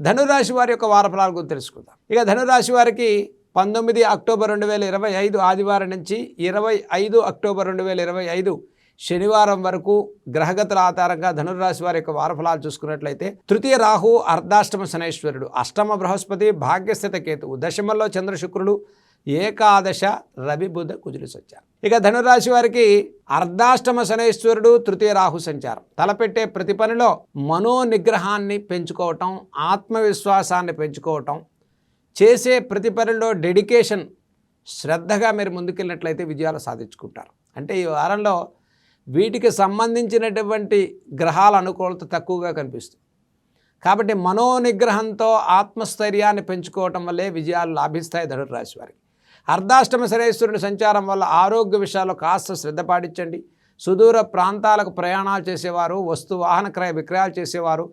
ధనురాశి వారి యొక్క వారఫలాల గురించి తెలుసుకుందాం. ఇక ధనురాశి వారికి పంతొమ్మిది అక్టోబర్ రెండు వేల ఇరవై ఐదు ఆదివారం నుంచి ఇరవై ఐదు అక్టోబర్ రెండు వేల ఇరవై ఐదు శనివారం వరకు గ్రహగతుల ఆధారంగా ధనుర్రాశి వారి యొక్క వారఫలాలు చూసుకున్నట్లయితే తృతీయ రాహు అర్ధాష్టమ శనైశ్వరుడు అష్టమ బృహస్పతి భాగ్యస్థిత కేతువు దశమల్లో చంద్ర శుక్రుడు ఏకాదశ రవి బుధ కుజులు సంచారం ఇక ధనురాశి వారికి అర్ధాష్టమ శనైశ్వరుడు తృతీయ రాహు సంచారం. తలపెట్టే ప్రతి పనిలో మనోనిగ్రహాన్ని పెంచుకోవటం ఆత్మవిశ్వాసాన్ని పెంచుకోవటం చేసే ప్రతి పనిలో డెడికేషన్ శ్రద్ధగా మీరు ముందుకెళ్ళినట్లయితే విజయాలు సాధించుకుంటారు. అంటే ఈ వారంలో వీటికి సంబంధించినటువంటి గ్రహాల అనుకూలత తక్కువగా కనిపిస్తుంది. కాబట్టి మనోనిగ్రహంతో ఆత్మస్థైర్యాన్ని పెంచుకోవటం వల్లే విజయాలు లాభిస్తాయి ధనుర్రాశి వారికి. అర్ధాష్టమ శనేశ్వరుని సంచారం వల్ల ఆరోగ్య విషయాల్లో కాస్త శ్రద్ధ పాటించండి. సుదూర ప్రాంతాలకు ప్రయాణాలు చేసేవారు వస్తు వాహన క్రయ విక్రయాలు చేసేవారు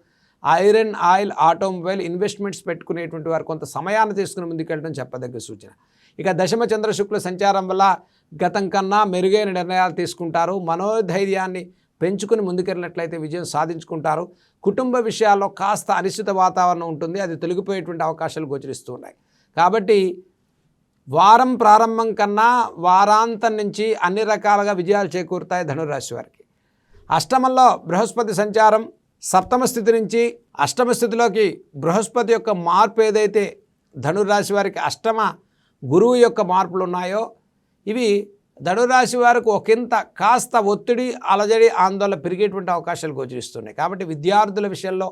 ఐరన్ ఆయిల్ ఆటోమొబైల్ ఇన్వెస్ట్మెంట్స్ పెట్టుకునేటువంటి వారు కొంత సమయాన్ని తీసుకుని ముందుకెళ్ళడం చెప్పదగ్గ సూచన. ఇక దశమ చంద్ర శుక్ల సంచారం వల్ల గతం కన్నా మెరుగైన నిర్ణయాలు తీసుకుంటారు. మనోధైర్యాన్ని పెంచుకుని ముందుకెళ్ళినట్లయితే విజయం సాధించుకుంటారు. కుటుంబ విషయాల్లో కాస్త అనిశ్చిత వాతావరణం ఉంటుంది. అది తొలగిపోయేటువంటి అవకాశాలు గోచరిస్తూ ఉన్నాయి. కాబట్టి వారం ప్రారంభం కన్నా వారాంతం నుంచి అన్ని రకాలుగా విజయాలు చేకూరుతాయి ధనురాశి వారికి. అష్టమంలో బృహస్పతి సంచారం సప్తమ స్థితి నుంచి అష్టమ స్థితిలోకి బృహస్పతి యొక్క మార్పు ఏదైతే ధనురాశి వారికి అష్టమ గురువు యొక్క మార్పులు ఉన్నాయో ఇవి ధనురాశి వారికి ఒకంత కాస్త ఒత్తిడి అలజడి ఆందోళన పెరిగేటువంటి అవకాశాలు గోచరిస్తున్నాయి. కాబట్టి విద్యార్థుల విషయంలో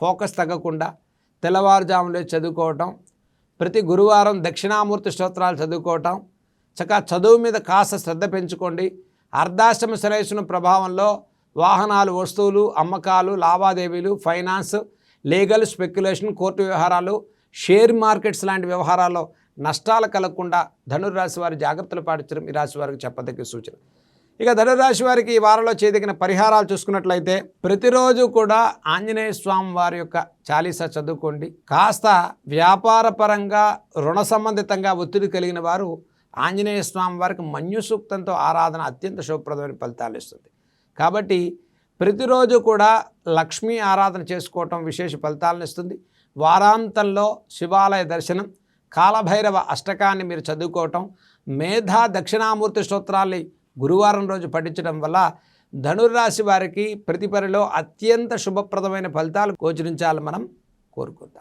ఫోకస్ తగ్గకుండా తెల్లవారుజాములే చదువుకోవటం ప్రతి గురువారం దక్షిణామూర్తి స్తోత్రాలు చదువుకోవటం చక్కగా చదువు మీద కాస్త శ్రద్ధ పెంచుకోండి. అర్ధాష్టమ శనేశ్వరం ప్రభావంలో వాహనాలు వస్తువులు అమ్మకాలు లావాదేవీలు ఫైనాన్స్ లీగల్ స్పెక్యులేషన్ కోర్టు వ్యవహారాలు షేర్ మార్కెట్స్ లాంటి వ్యవహారాల్లో నష్టాలు కలగకుండా ధనుర్రాశి వారి జాగ్రత్తలు పాటించడం ఈ రాశి వారికి చెప్పదగ్గ సూచన. ఇక ధనురాశి వారికి ఈ వారంలో చేయదగిన పరిహారాలు చూసుకున్నట్లయితే ప్రతిరోజు కూడా ఆంజనేయ స్వామి వారి యొక్క చాలీసా చదువుకోండి. కాస్త వ్యాపార పరంగా రుణ సంబంధితంగా ఒత్తిడి కలిగిన వారు ఆంజనేయ స్వామి వారికి మన్యు సూక్తంతో ఆరాధన అత్యంత శుభప్రదమైన ఫలితాలు ఇస్తుంది. కాబట్టి ప్రతిరోజు కూడా లక్ష్మీ ఆరాధన చేసుకోవటం విశేష ఫలితాలను ఇస్తుంది. వారాంతంలో శివాలయ దర్శనం కాలభైరవ అష్టకాన్ని మీరు చదువుకోవటం మేధా దక్షిణామూర్తి స్తోత్రాల్ని గురువారం రోజు పఠించడం వల్ల ధనుర్రాశి వారికి ప్రతిపరిలో అత్యంత శుభప్రదమైన ఫలితాలు గోచరించాలని మనం కోరుకుందాం.